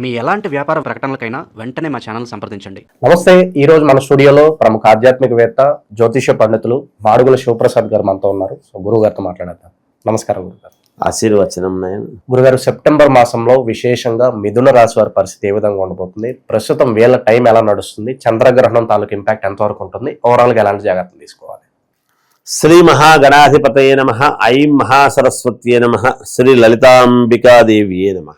మీ ఎలాంటి వ్యాపార ప్రకటనలకైనా వెంటనే మా ఛానల్ సంప్రదించండి. నమస్తే ఈ రోజు మన స్టూడియోలో ప్రముఖ ఆధ్యాత్మికవేత్త జ్యోతిష పండితులు మాడుగుల శివప్రసాద్ గారు మనతో ఉన్నారు. సో గురువు గారితో మాట్లాడేద్దాం. నమస్కారం గురుగారు. ఆశీర్వచనం నాయన. గురుగారు సెప్టెంబర్ మాసంలో విశేషంగా మిథున రాశి వారి పరిస్థితి ఏ విధంగా ఉండబోతుంది? ప్రస్తుతం వీళ్ళ టైం ఎలా నడుస్తుంది? చంద్రగ్రహణం తాలూకు ఇంపాక్ట్ ఎంతవరకు ఉంటుంది? ఓవరాల్గా ఎలాంటి జాగ్రత్తలు తీసుకోవాలి? శ్రీ మహాగణాధిపతయ నమ ఐం మహాసరస్వత్యే నమ శ్రీ లలితాంబికాదేవియే నమ.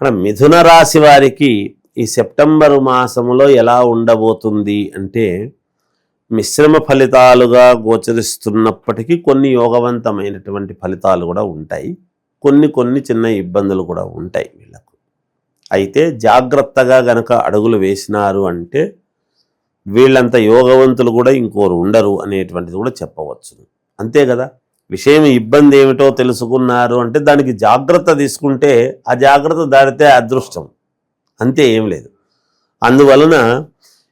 ఇక్కడ మిథున రాశి వారికి ఈ సెప్టెంబర్ మాసములో ఎలా ఉండబోతుంది అంటే మిశ్రమ ఫలితాలుగా గోచరిస్తున్నప్పటికీ కొన్ని యోగవంతమైనటువంటి ఫలితాలు కూడా ఉంటాయి. కొన్ని కొన్ని చిన్న ఇబ్బందులు కూడా ఉంటాయి వీళ్ళకు. అయితే జాగ్రత్తగా గనక అడుగులు వేసినారు అంటే వీళ్ళంత యోగవంతులు కూడా ఇంకోరు ఉండరు అనేటువంటిది కూడా చెప్పవచ్చు. అంతే కదా? విషయం ఇబ్బంది ఏమిటో తెలుసుకున్నారు అంటే దానికి జాగ్రత్త తీసుకుంటే ఆ జాగ్రత్త దాడితే అదృష్టం. అంతే ఏం లేదు. అందువలన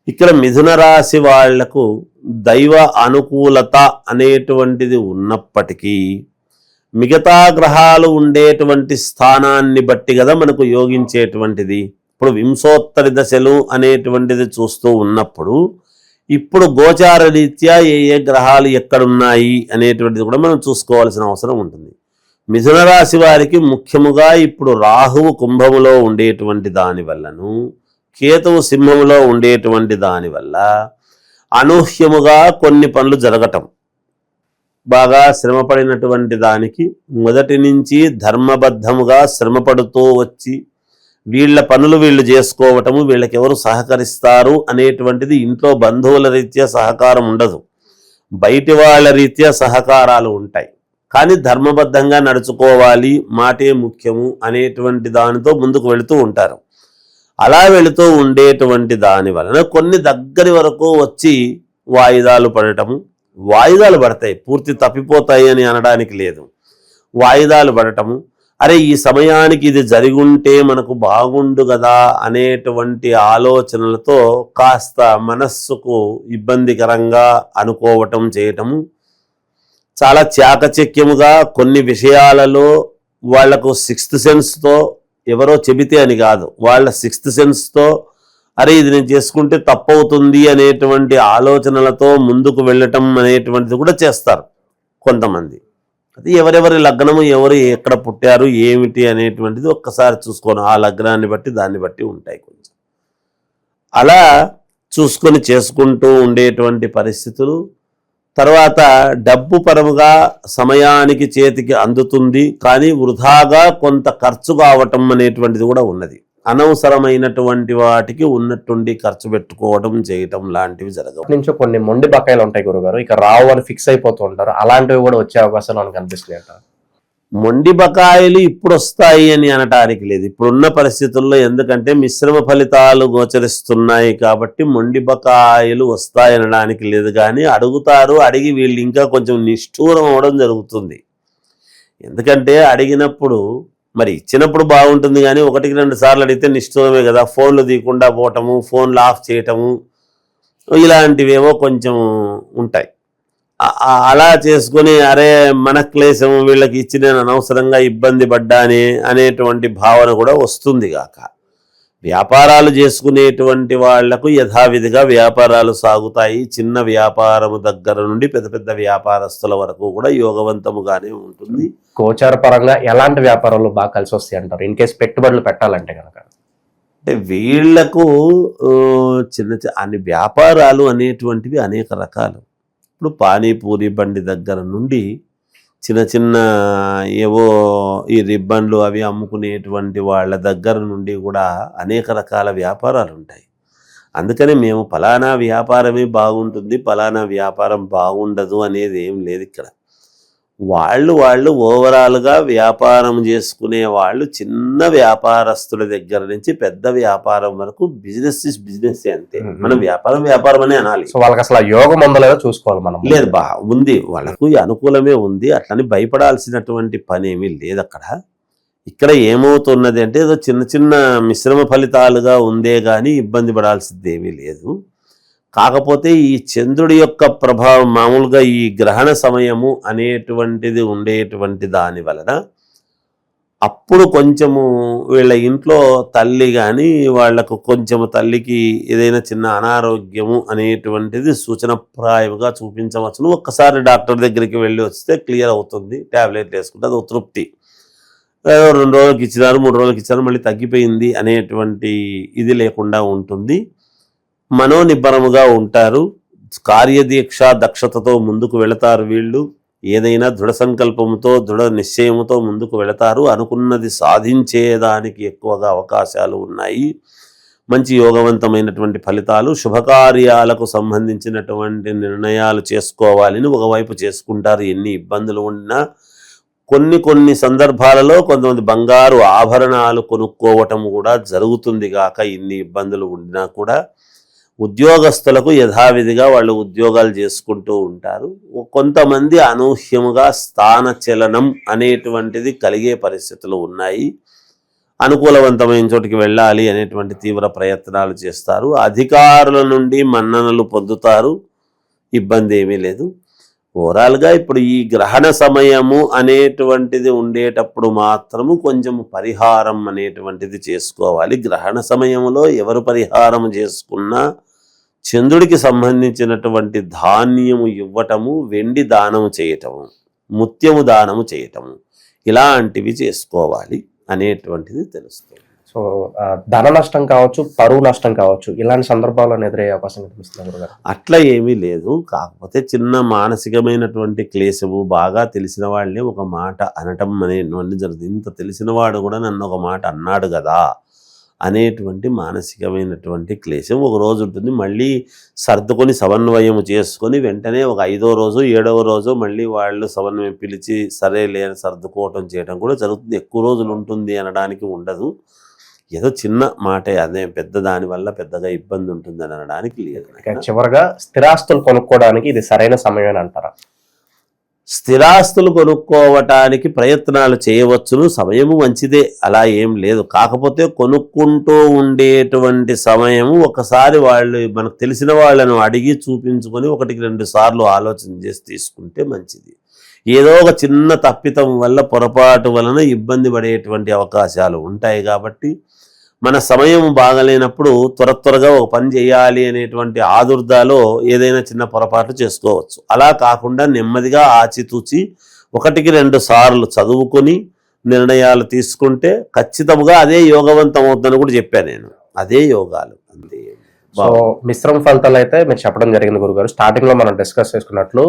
ఇక్కడ మిథున రాశి వాళ్ళకు దైవ అనుకూలత అనేటువంటిది ఉన్నప్పటికీ మిగతా గ్రహాలు ఉండేటువంటి స్థానాన్ని బట్టి కదా మనకు యోగించేటువంటిది. ఇప్పుడు వింశోత్తరి దశలు అనేటువంటిది చూస్తూ ఉన్నప్పుడు ఇప్పుడు గోచార రీత్యా ఏ ఏ గ్రహాలు ఎక్కడున్నాయి అనేటువంటిది కూడా మనం చూసుకోవాల్సిన అవసరం ఉంటుంది. మిథున రాశి వారికి ముఖ్యముగా ఇప్పుడు రాహువు కుంభములో ఉండేటువంటి దాని వల్లను కేతువు సింహములో ఉండేటువంటి దాని వల్ల అనూహ్యముగా కొన్ని పనులు జరగటం. బాగా శ్రమపడినటువంటి దానికి మొదటి నుంచి ధర్మబద్ధముగా శ్రమపడుతూ వచ్చి వీళ్ళ పనులు వీళ్ళు చేసుకోవటము వీళ్ళకి ఎవరు సహకరిస్తారు అనేటువంటిది ఇంట్లో బంధువుల రీత్యా సహకారం ఉండదు. బయటి వాళ్ళ రీత్యా సహకారాలు ఉంటాయి. కానీ ధర్మబద్ధంగా నడుచుకోవాలి మాటే ముఖ్యము అనేటువంటి దానితో ముందుకు వెళుతూ ఉంటారు. అలా వెళుతూ ఉండేటువంటి దాని వలన కొన్ని దగ్గరి వరకు వచ్చి వాయిదాలు పడటము వాయిదాలు పడతాయి. పూర్తి తప్పిపోతాయి అని అనడానికి లేదు. వాయిదాలు పడటము అరే ఈ సమయానికి ఇది జరిగుంటే మనకు బాగుండు కదా అనేటువంటి ఆలోచనలతో కాస్త మనస్సుకు ఇబ్బందికరంగా అనుకోవటం చేయటము చాలా చాకచక్యముగా కొన్ని విషయాలలో వాళ్ళకు సిక్స్త్ సెన్స్తో ఎవరో చెబితే అని కాదు వాళ్ళ సిక్స్త్ సెన్స్తో అరే ఇది నేను చేసుకుంటే తప్పవుతుంది అనేటువంటి ఆలోచనలతో ముందుకు వెళ్ళటం అనేటువంటిది కూడా చేస్తారు కొంతమంది. అది ఎవరెవరి లగ్నము ఎవరు ఎక్కడ పుట్టారు ఏమిటి అనేటువంటిది ఒక్కసారి చూసుకోను ఆ లగ్నాన్ని బట్టి దాన్ని బట్టి ఉంటాయి కొంచెం. అలా చూసుకొని చేసుకుంటూ ఉండేటువంటి పరిస్థితులు తర్వాత డబ్బు పరముగా సమయానికి చేతికి అందుతుంది కానీ వృధాగా కొంత ఖర్చు కావటం అనేటువంటిది కూడా ఉన్నది. అనవసరమైనటువంటి వాటికి ఉన్నట్టుండి ఖర్చు పెట్టుకోవడం చేయటం లాంటివి జరగవు. నుంచి కొన్ని మొండి బకాయిలు ఉంటాయి గురుగారు. ఇక రావు అని ఫిక్స్ అయిపోతూ ఉంటారు. అలాంటివి కూడా వచ్చే అవకాశాలు మనకు కనిపిస్తున్నాయి. మొండి బకాయిలు ఇప్పుడు వస్తాయి అని అనటానికి లేదు. ఇప్పుడున్న పరిస్థితుల్లో ఎందుకంటే మిశ్రమ ఫలితాలు గోచరిస్తున్నాయి కాబట్టి మొండి బకాయిలు వస్తాయి అనడానికి లేదు. కానీ అడుగుతారు అడిగి వీళ్ళు ఇంకా కొంచెం నిష్ఠూరం అవడం జరుగుతుంది. ఎందుకంటే అడిగినప్పుడు మరి ఇచ్చినప్పుడు బాగుంటుంది కానీ ఒకటికి రెండు సార్లు అడిగితే నిశ్చితమే కదా. ఫోన్లు తీయకుండా పోవటము ఫోన్లు ఆఫ్ చేయటము ఇలాంటివేవో కొంచెం ఉంటాయి. అలా చేసుకుని అరే మన క్లేశము వీళ్ళకి ఇచ్చి నేను అనవసరంగా ఇబ్బంది పడ్డానే అనేటువంటి భావన కూడా వస్తుంది కాక. వ్యాపారాలు చేసుకునేటువంటి వాళ్ళకు యథావిధిగా వ్యాపారాలు సాగుతాయి. చిన్న వ్యాపారము దగ్గర నుండి పెద్ద పెద్ద వ్యాపారస్తుల వరకు కూడా యోగవంతముగానే ఉంటుంది. గోచార పరంగా ఎలాంటి వ్యాపారాలు బాగా కలిసి వస్తాయి అంటారు? ఇన్ కేసు పెట్టుబడులు పెట్టాలంటే కనుక అంటే వీళ్ళకు చిన్న అన్ని వ్యాపారాలు అనేటువంటివి అనేక రకాలు. ఇప్పుడు పానీపూరి బండి దగ్గర నుండి చిన్న చిన్న ఏవో ఈ రిబ్బన్లు అవి అమ్ముకునేటువంటి వాళ్ళ దగ్గర నుండి కూడా అనేక రకాల వ్యాపారాలు ఉంటాయి. అందుకనే మేము ఫలానా వ్యాపారమే బాగుంటుంది ఫలానా వ్యాపారం బాగుండదు అనేది ఏం లేదు ఇక్కడ. వాళ్ళు వాళ్ళు ఓవరాల్గా వ్యాపారం చేసుకునే వాళ్ళు చిన్న వ్యాపారస్తుల దగ్గర నుంచి పెద్ద వ్యాపారం వరకు బిజినెస్ ఇస్ బిజినెస్ అంతే. మనం వ్యాపారం వ్యాపారం అనే అనాలి. సో వాళ్ళకి అసలు యోగం ఉందో లేదో చూసుకోవాలి మనం లేదు బా ఉంది. వాళ్ళకు అనుకూలమే ఉంది. అట్లని భయపడాల్సినటువంటి పని ఏమీ లేదు అక్కడ. ఇక్కడ ఏమవుతున్నది అంటే ఏదో చిన్న చిన్న మిశ్రమ ఫలితాలుగా ఉందే కానీ ఇబ్బంది పడాల్సింది ఏమీ లేదు. కాకపోతే ఈ చంద్రుడి యొక్క ప్రభావం మామూలుగా ఈ గ్రహణ సమయము అనేటువంటిది ఉండేటువంటి దాని వలన అప్పుడు కొంచెము వీళ్ళ ఇంట్లో తల్లి కానీ వాళ్ళకు కొంచెము తల్లికి ఏదైనా చిన్న అనారోగ్యము అనేటువంటిది సూచనప్రాయంగా చూపించవచ్చును. ఒక్కసారి డాక్టర్ దగ్గరికి వెళ్ళి వస్తే క్లియర్ అవుతుంది. ట్యాబ్లెట్ వేసుకుంటే అది తృప్తి. రెండు రోజులకి ఇచ్చినారు మూడు రోజులకి ఇచ్చినారు మళ్ళీ తగ్గిపోయింది అనేటువంటి ఇది లేకుండా ఉంటుంది. మనోనిబ్బరముగా ఉంటారు. కార్యదీక్ష దక్షతతో ముందుకు వెళతారు వీళ్ళు. ఏదైనా దృఢ సంకల్పంతో దృఢ నిశ్చయముతో ముందుకు వెళతారు. అనుకున్నది సాధించేదానికి ఎక్కువగా అవకాశాలు ఉన్నాయి. మంచి యోగవంతమైనటువంటి ఫలితాలు శుభకార్యాలకు సంబంధించినటువంటి నిర్ణయాలు చేసుకోవాలని ఒకవైపు చేసుకుంటారు. ఎన్ని ఇబ్బందులు ఉన్నా కొన్ని కొన్ని సందర్భాలలో కొంతమంది బంగారు ఆభరణాలు కొనుక్కోవటం కూడా జరుగుతుంది గాక. ఇన్ని ఇబ్బందులు ఉండినా కూడా ఉద్యోగస్తులకు యథావిధిగా వాళ్ళు ఉద్యోగాలు చేసుకుంటూ ఉంటారు. కొంతమంది అనూహ్యముగా స్థాన చలనం అనేటువంటిది కలిగే పరిస్థితులు ఉన్నాయి. అనుకూలవంతమైన చోటికి వెళ్ళాలి అనేటువంటి తీవ్ర ప్రయత్నాలు చేస్తారు. అధికారుల నుండి మన్ననలు పొందుతారు. ఇబ్బంది ఏమీ లేదు. ఓవరాల్గా ఇప్పుడు ఈ గ్రహణ సమయము అనేటువంటిది ఉండేటప్పుడు మాత్రము కొంచెం పరిహారం అనేటువంటిది చేసుకోవాలి. గ్రహణ సమయంలో ఎవరు పరిహారం చేసుకున్నా చంద్రుడికి సంబంధించినటువంటి ధాన్యము ఇవ్వటము వెండి దానము చేయటము ముత్యము దానము చేయటము ఇలాంటివి చేసుకోవాలి అనేటువంటిది తెలుస్తుంది. సో ధన నష్టం కావచ్చు పరువు నష్టం కావచ్చు ఇలాంటి సందర్భాల్లో ఎదురయ్యే అవకాశం కనిపిస్తుంది అట్లా ఏమీ లేదు. కాకపోతే చిన్న మానసికమైనటువంటి క్లేశము బాగా తెలిసిన వాళ్ళే ఒక మాట అనటం అనేటువంటి జరుగుతుంది. ఇంత తెలిసిన వాడు కూడా నన్ను ఒక మాట అన్నాడు కదా అనేటువంటి మానసికమైనటువంటి క్లేశం ఒక రోజు ఉంటుంది. మళ్ళీ సర్దుకొని సమన్వయం చేసుకొని వెంటనే ఒక ఐదో రోజు ఏడవ రోజు మళ్ళీ వాళ్ళు సమన్వయం పిలిచి సరే లేని సర్దుకోవటం చేయడం కూడా జరుగుతుంది. ఎక్కువ రోజులు ఉంటుంది అనడానికి ఉండదు. ఏదో చిన్న మాటే అదే పెద్ద దాని వల్ల పెద్దగా ఇబ్బంది ఉంటుంది అనడానికి లేదు. చివరగా స్థిరాస్తులు కొనుక్కోవడానికి ఇది సరైన సమయం అంటారా? స్థిరాస్తులు కొనుక్కోవటానికి ప్రయత్నాలు చేయవచ్చును. సమయము మంచిదే. అలా ఏం లేదు. కాకపోతే కొనుక్కుంటూ ఉండేటువంటి సమయము ఒకసారి వాళ్ళు మనకు తెలిసిన వాళ్ళను అడిగి చూపించుకొని ఒకటికి రెండు సార్లు ఆలోచన చేసి తీసుకుంటే మంచిది. ఏదో ఒక చిన్న తప్పితం వల్ల పొరపాటు వలన ఇబ్బంది పడేటువంటి అవకాశాలు ఉంటాయి కాబట్టి మన సమయం బాగలేనప్పుడు త్వర త్వరగా ఒక పని చేయాలి అనేటువంటి ఆదుర్దాలో ఏదైనా చిన్న పొరపాటు చేసుకోవచ్చు. అలా కాకుండా నెమ్మదిగా ఆచితూచి ఒకటికి రెండు సార్లు చదువుకొని నిర్ణయాలు తీసుకుంటే ఖచ్చితంగా అదే యోగవంతం అవుతుందని కూడా చెప్పాను నేను. అదే యోగాలు. అంతే. సో మిశ్రమ ఫలితాలు అయితే మీరు చెప్పడం జరిగింది గురుగారు. స్టార్టింగ్లో మనం డిస్కస్ చేసుకున్నట్లు.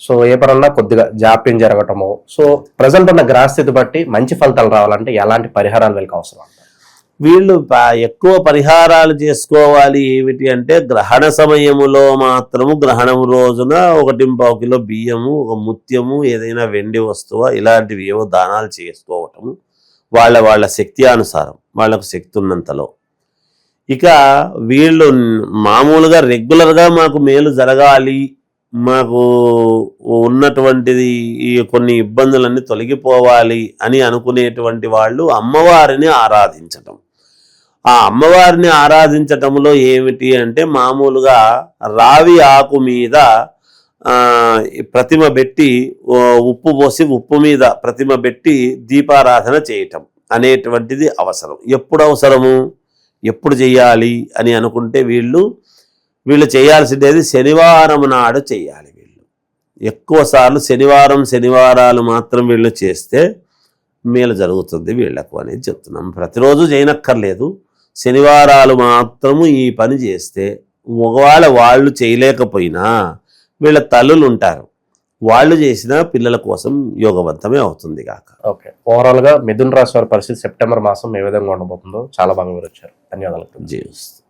సో ఏ పరన్నా కొద్దిగా జాప్యం జరగటము. సో ప్రజెంట్ ఉన్న గ్రహస్థితి బట్టి మంచి ఫలితాలు రావాలంటే ఎలాంటి పరిహారాలు వీళ్ళకి అవసరం? వీళ్ళు ఎక్కువ పరిహారాలు చేసుకోవాలి ఏమిటి అంటే గ్రహణ సమయములో మాత్రము గ్రహణం రోజున ఒకటి పావు కిలో బియ్యము ఒక ముత్యము ఏదైనా వెండి వస్తువు ఇలాంటివి ఏవో దానాలు చేసుకోవటము వాళ్ళ వాళ్ళ శక్తి అనుసారం వాళ్ళకు శక్తి ఉన్నంతలో ఇక వీళ్ళు మామూలుగా రెగ్యులర్గా మాకు మేలు జరగాలి మాకు ఉన్నటువంటిది ఈ కొన్ని ఇబ్బందులన్నీ తొలగిపోవాలి అని అనుకునేటువంటి వాళ్ళు అమ్మవారిని ఆరాధించటం. ఆ అమ్మవారిని ఆరాధించటంలో ఏమిటి అంటే మామూలుగా రావి ఆకు మీద ప్రతిమ పెట్టి ఉప్పు పోసి ఉప్పు మీద ప్రతిమ పెట్టి దీపారాధన చేయటం అనేటువంటిది అవసరం. ఎప్పుడు అవసరము? ఎప్పుడు చేయాలి అని అనుకుంటే వీళ్ళు వీళ్ళు చేయాల్సిందేది శనివారం నాడు చేయాలి వీళ్ళు. ఎక్కువసార్లు శనివారం శనివారాలు మాత్రం వీళ్ళు చేస్తే మేలు జరుగుతుంది వీళ్ళకు అనేది చెప్తున్నాం. ప్రతిరోజు చేయనక్కర్లేదు. శనివారాలు మాత్రము ఈ పని చేస్తే ఒకవేళ వాళ్ళు చేయలేకపోయినా వీళ్ళ తల్లులు ఉంటారు. వాళ్ళు చేసిన పిల్లల కోసం యోగవంతమే అవుతుంది కాక ఓకే. ఓవరాల్గా మిథున్ రాశి వారి పరిస్థితి సెప్టెంబర్ మాసం ఏ విధంగా ఉండబోతుందో చాలా బాగా వివరించారు. ధన్యవాదాలు. జీవిస్తుంది